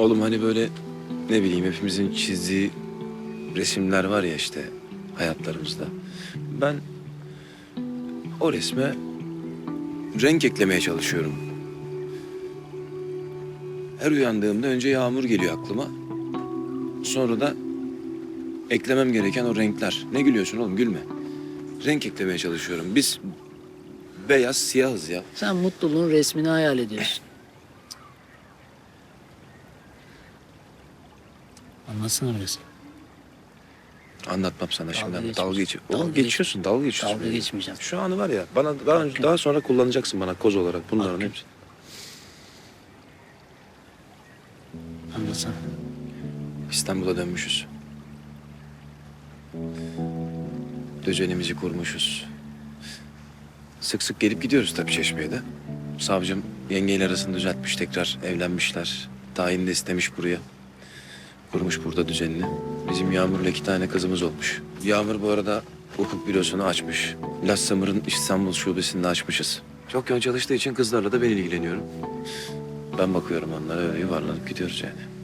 Oğlum hani böyle ne bileyim hepimizin çizdiği resimler var ya işte hayatlarımızda. Ben o resme renk eklemeye çalışıyorum. Her uyandığımda önce yağmur geliyor aklıma. Sonra da eklemem gereken o renkler. Ne gülüyorsun oğlum gülme. Renk eklemeye çalışıyorum. Biz beyaz siyahız ya. Sen mutluluğun resmini hayal ediyorsun. Anlatsana biraz. Anlatmam sana şimdi. Dalga Dalga, geçmiyorsun. geçiyor. Oğlum Dalga geçiyorsun, dalga geçiyorsun. Dalga benimle. geçmeyeceğim. Şu anı var ya, bana daha, önce, daha sonra kullanacaksın bana koz olarak bunların Hakkım. hepsi. Anlatsana. İstanbul'a dönmüşüz. Düzenimizi kurmuşuz. Sık sık gelip gidiyoruz tabii Çeşme'ye de. Savcım yengeyle arasını düzeltmiş tekrar evlenmişler. Tayin de istemiş buraya. Kurmuş burada düzenini. Bizim Yağmur'la iki tane kızımız olmuş. Yağmur bu arada hukuk bürosunu açmış. Las Samır'ın İstanbul şubesini de açmışız. Çok yoğun çalıştığı için kızlarla da ben ilgileniyorum. Ben bakıyorum onlara öyle yuvarlanıp gidiyoruz yani.